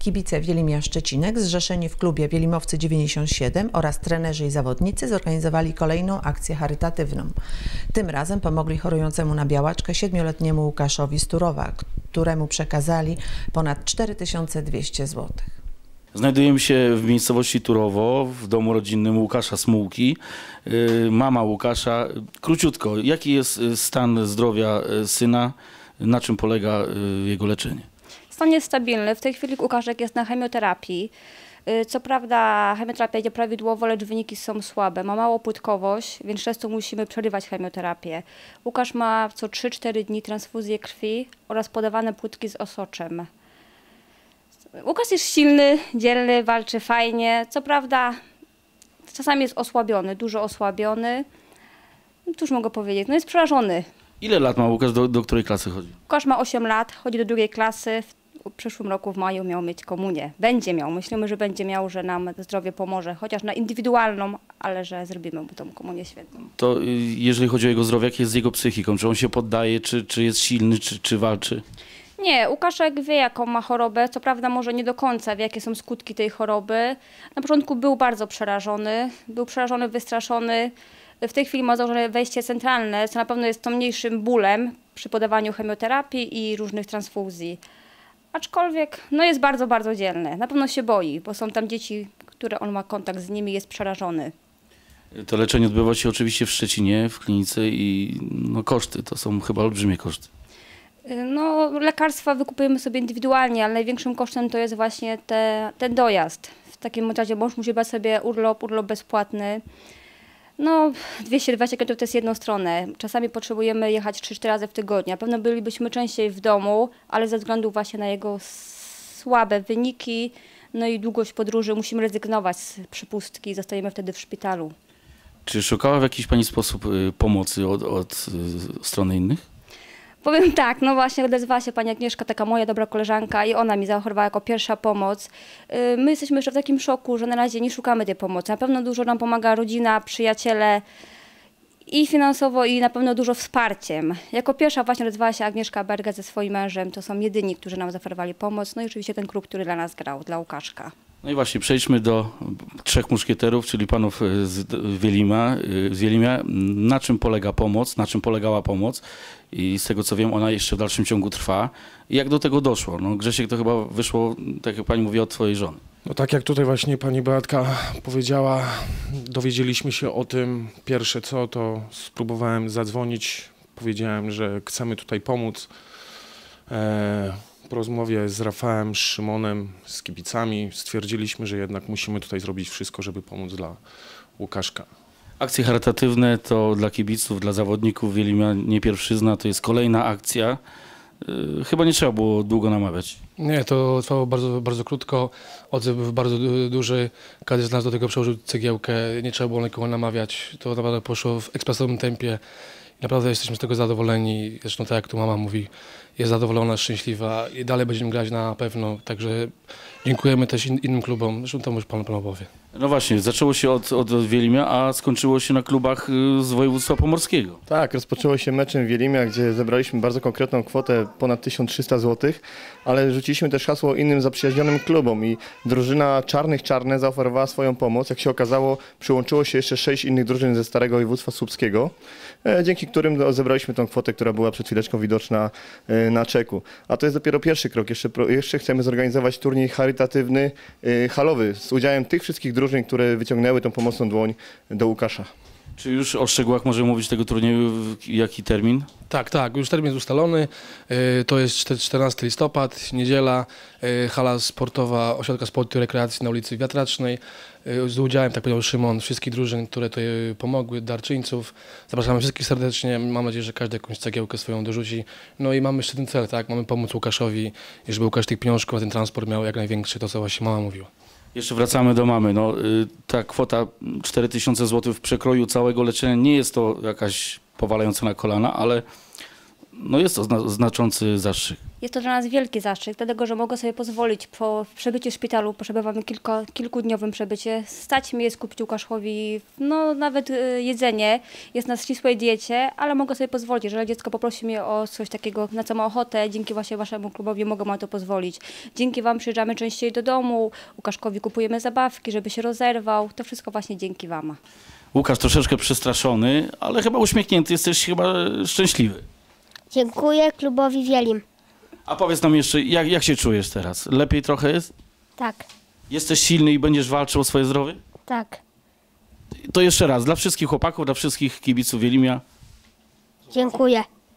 Kibice Wielimia Szczecinek, zrzeszeni w klubie Wielimowcy 97 oraz trenerzy i zawodnicy zorganizowali kolejną akcję charytatywną. Tym razem pomogli chorującemu na białaczkę siedmioletniemu Łukaszowi Sturowa, któremu przekazali ponad 4200 złotych. Znajdujemy się w miejscowości Turowo, w domu rodzinnym Łukasza Smułki. Y, Mama Łukasza, króciutko, jaki jest y, stan zdrowia y, syna, na czym polega jego leczenie? Stan jest stabilny. W tej chwili Łukaszek jest na chemioterapii. Y, Co prawda chemioterapia idzie prawidłowo, lecz wyniki są słabe. Ma małą płytkowość, więc często musimy przerywać chemioterapię. Łukasz ma co 3-4 dni transfuzję krwi oraz podawane płytki z osoczem. Łukasz jest silny, dzielny, walczy fajnie. Co prawda czasami jest osłabiony, dużo osłabiony. No Cóż mogę powiedzieć? No jest przerażony. Ile lat ma Łukasz, do, do której klasy chodzi? Łukasz ma 8 lat, chodzi do drugiej klasy. W przyszłym roku w maju miał mieć komunię. Będzie miał. Myślimy, że będzie miał, że nam zdrowie pomoże. Chociaż na indywidualną, ale że zrobimy mu tą komunię świetną. To y, jeżeli chodzi o jego zdrowie, jak jest z jego psychiką? Czy on się poddaje, czy, czy jest silny, czy, czy walczy? Nie, Łukaszek wie, jaką ma chorobę. Co prawda, może nie do końca wie, jakie są skutki tej choroby. Na początku był bardzo przerażony. Był przerażony, wystraszony. W tej chwili ma założone wejście centralne, co na pewno jest to mniejszym bólem przy podawaniu chemioterapii i różnych transfuzji. Aczkolwiek, no jest bardzo, bardzo dzielny. Na pewno się boi, bo są tam dzieci, które on ma kontakt z nimi, jest przerażony. To leczenie odbywa się oczywiście w Szczecinie, w klinice i no, koszty to są chyba olbrzymie koszty. No, lekarstwa wykupujemy sobie indywidualnie, ale największym kosztem to jest właśnie te, ten dojazd. W takim razie mąż musi brać sobie urlop, urlop bezpłatny. No, 220 km to jest jedną stronę. Czasami potrzebujemy jechać 3-4 razy w tygodniu. Na pewno bylibyśmy częściej w domu, ale ze względu właśnie na jego słabe wyniki, no i długość podróży musimy rezygnować z przypustki i zostajemy wtedy w szpitalu. Czy szukała w jakiś pani sposób y, pomocy od, od y, strony innych? Powiem tak, no właśnie odezwała się pani Agnieszka, taka moja dobra koleżanka i ona mi zaoferowała jako pierwsza pomoc. Yy, My jesteśmy jeszcze w takim szoku, że na razie nie szukamy tej pomocy. Na pewno dużo nam pomaga rodzina, przyjaciele i finansowo i na pewno dużo wsparciem. Jako pierwsza właśnie odezwała się Agnieszka Berga ze swoim mężem. To są jedyni, którzy nam zaoferowali pomoc. No i oczywiście ten klub, który dla nas grał, dla Łukaszka. No i właśnie, przejdźmy do trzech muszkieterów, czyli panów y, z Wielima, y, z Wielimia. Na czym polega pomoc, na czym polegała pomoc i z tego co wiem, ona jeszcze w dalszym ciągu trwa. I jak do tego doszło? No Grzesiek, to chyba wyszło, tak jak pani mówi, od twojej żony. No tak jak tutaj właśnie pani Beatka powiedziała, dowiedzieliśmy się o tym. Pierwsze co, to spróbowałem zadzwonić. Powiedziałem, że chcemy tutaj pomóc. E, po rozmowie z Rafałem, z Szymonem, z kibicami stwierdziliśmy, że jednak musimy tutaj zrobić wszystko, żeby pomóc dla Łukaszka. Akcje charytatywne to dla kibiców, dla zawodników Wielima nie pierwszyzna, to jest kolejna akcja. Y, Chyba nie trzeba było długo namawiać. Nie, to trwało bardzo, bardzo krótko. Odzew był bardzo du- duży. Każdy z nas do tego przełożył cegiełkę. Nie trzeba było nikogo namawiać. To naprawdę poszło w ekspresowym tempie. Naprawdę jesteśmy z tego zadowoleni. Zresztą tak jak tu mama mówi, jest zadowolona, szczęśliwa i dalej będziemy grać na pewno. Także dziękujemy też in, innym klubom. Zresztą to już pan, pan opowie. No właśnie, zaczęło się od, od Wielimia, a skończyło się na klubach y, z województwa pomorskiego. Tak, rozpoczęło się meczem Wielimia, gdzie zebraliśmy bardzo konkretną kwotę, ponad 1300 zł, ale rzuciliśmy też hasło innym zaprzyjaźnionym klubom i drużyna Czarnych Czarne zaoferowała swoją pomoc. Jak się okazało, przyłączyło się jeszcze sześć innych drużyn ze Starego Województwa Słupskiego, e, dzięki którym no, zebraliśmy tą kwotę, która była przed chwileczką widoczna e, na czeku. A to jest dopiero pierwszy krok. Jeszcze, jeszcze chcemy zorganizować turniej charytatywny, e, halowy, z udziałem tych wszystkich drużyn, które wyciągnęły tą pomocną dłoń do Łukasza. Czy już o szczegółach możemy mówić tego turnieju, jaki termin? Tak, tak, już termin jest ustalony. Yy, To jest czter- 14 listopad, niedziela, yy, hala sportowa Ośrodka Sportu i Rekreacji na ulicy Wiatracznej. Yy, Z udziałem, tak powiedział Szymon, wszystkich drużyn, które tutaj pomogły, darczyńców. Zapraszamy wszystkich serdecznie. Mam nadzieję, że każdy jakąś cegiełkę swoją dorzuci. No i mamy jeszcze ten cel, tak? Mamy pomóc Łukaszowi, żeby Łukasz tych pieniążków, a ten transport miał jak największy, to co właśnie mama mówiła. Jeszcze wracamy do mamy. No, y, ta kwota 4000 zł w przekroju całego leczenia nie jest to jakaś powalająca na kolana, ale No jest to zna znaczący zastrzyk. Jest to dla nas wielki zaszczyt, dlatego że mogę sobie pozwolić po przebyciu w szpitalu, przebywamy kilka, kilkudniowym przebycie, stać mi jest kupić Łukaszowi no, nawet y, jedzenie, jest na ścisłej diecie, ale mogę sobie pozwolić, jeżeli dziecko poprosi mnie o coś takiego, na co ma ochotę, dzięki właśnie waszemu klubowi mogę mu na to pozwolić. Dzięki wam przyjeżdżamy częściej do domu, Łukaszkowi kupujemy zabawki, żeby się rozerwał, to wszystko właśnie dzięki wam. Łukasz troszeczkę przestraszony, ale chyba uśmiechnięty, jesteś chyba szczęśliwy. Dziękuję klubowi Wielim. A powiedz nam jeszcze, jak, jak się czujesz teraz? Lepiej trochę jest? Tak, Jesteś silny i będziesz walczył o swoje zdrowie? tak. To jeszcze raz, dla wszystkich chłopaków, dla wszystkich kibiców Wielimia, Dziękuję.